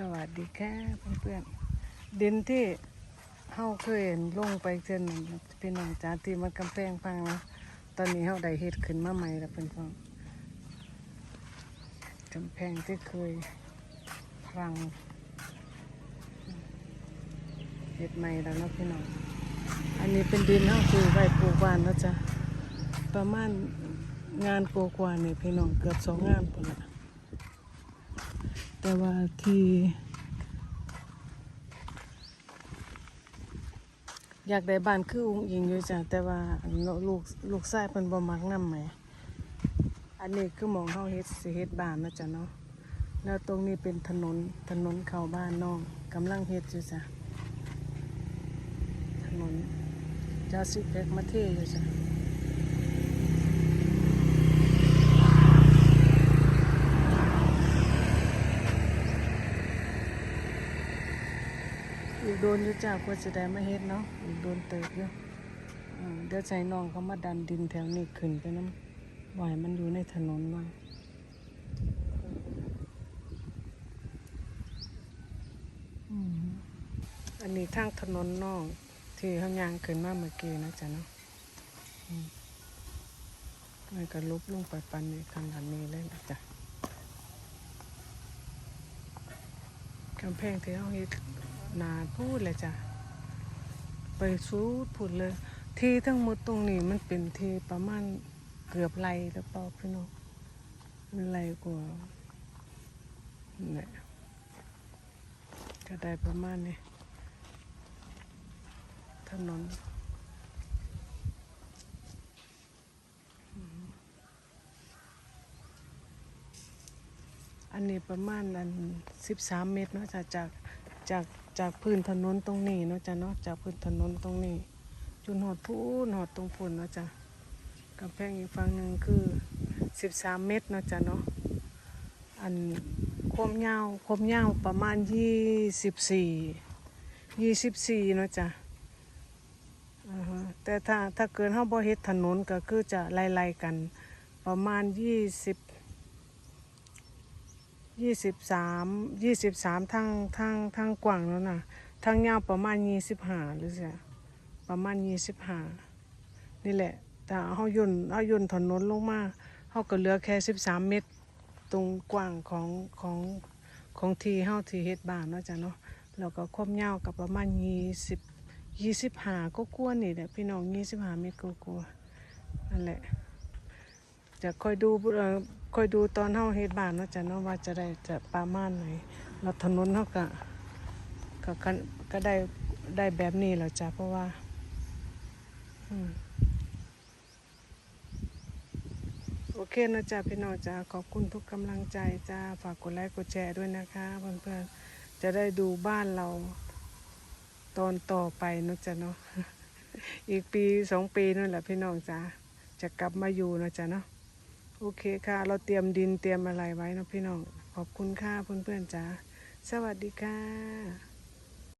สวัสดีค่ะเพื่อนๆดินที่เฮาเคยเห็นลงไปเจนนนพี่น้องจ้าที่มันกำแพงพังแล้วตอนนี้เฮาได้เฮ็ดขึ้นมาใหม่แล้วเพื่อนพ้องกำแพงที่เคยพังเฮ็ดใหม่แล้วเนะพี่น้อง อันนี้เป็นดินเฮาคือไว้ปลูกบ้านแล้วจ้ะประมาณงานกว่านี่พี่น้องเกือบสองงานพุ่นละ แต่ว่าที่ อยากได้บ้านคืออุ้งอิงอยู่จ้ะแต่ว่าลูกลูกชายเพิ่นบ่มักนำไหม อันนี้คือมองเฮาเฮ็ดสิเฮ็ดบ้านนะจ้ะเนาะแล้วตรงนี้เป็นถนนถนนเข้าบ้านน้องกำลังเฮ็ดอยู่จ้ะถนนจะสิเพกมาเทอยู่จ้ะ อีกโดนอยู่จ้ากว่าจะได้มาเฮ็ดเนาะอีกโดนเติบอยู่อ่าเดี๋ยวใส่น้องเขามาดันดินแถวนี้ขึ้นไปน้ำบ่อยมันอยู่ในถนนเนาอันนี้ทางถนนนอก ที่เขายางขึ้นมาเมื่อกี้นะจ๊ะเนาะอืมมันก็ลุบลงไปปันในขนาดนี้เลยนะจ๊ะกำแพงที่เขาเฮ็ด นาพูดเลยจ้ะ ไปสูดพูดเลย ที่ทั้งหมดตรงนี้มันเป็นที่ประมาณเกือบไรหรือเปล่าพี่น้องมันไรกว่าเนี่ยก็ได้ประมาณนี้ถนนอนอันนี้ประมาณอันสิบสามเมตรเนาะจากจาก จากจากพื้นถนนตรงนี้เนาะจ้ะเนาะจากพื้นถนนตรงนี้จุนหอดพูนหอดตรงพุ่นเนาะจ้ะกำแพงอีกฝั่งหนึ่งคือสิบสามเมตรเนาะจ้ะเนาะอันความยาวความยาวประมาณยี่สิบสี่ยี่สิบสี่เนาะจ้ะอ่าฮะแต่ถ้าถ้าเกินห้าบ่เฮ็ดถนนก็คือจะไล่ๆกันประมาณยี่สิบ ยี่สิบสามยี่สิบสามทางทางทางกว้างแล้วนะทางยาวประมาณยี่สิบห้าหรือเสียประมาณยี่สิบห้านี่แหละ แต่เขาย่นเขาย่นถนนลงมาเขาก็เหลือแค่สิบสามเมตร ตรงกว้างของของของทีเฮาทีเฮ็ดบ้านเนาะจ้ะเนาะแล้วก็ความยาวกับประมาณยี่สิบยี่สิบห้าก็กลัวนี่แหละพี่น้องยี่สิบห้าเมตรก็กลัวนั่นแหละจะคอยดูเอ่อ คอยดูตอนเฮาเฮ็ดบ้านเนาะจ้ะเนาะว่าจะได้จะประมาณไหนแล้วถนนเฮาก็ก็ก็ก็ได้ได้แบบนี้แล้วจ้ะเพราะว่าโอเคนะจ๊ะพี่น้องจ้าขอบคุณทุกกำลังใจจ้าฝากกดไลค์กดแชร์ด้วยนะคะเพื่อนๆจะได้ดูบ้านเราตอนต่อไปเนาะจ้ะเนาะอีกปีสองปีนั่นแหละพี่น้องจ้าจะกลับมาอยู่เนาะจ้ะเนาะ โอเคค่ะ เราเตรียมดินเตรียมอะไรไว้นะพี่น้อง ขอบคุณค่ะเพื่อนๆจ้าสวัสดีค่ะ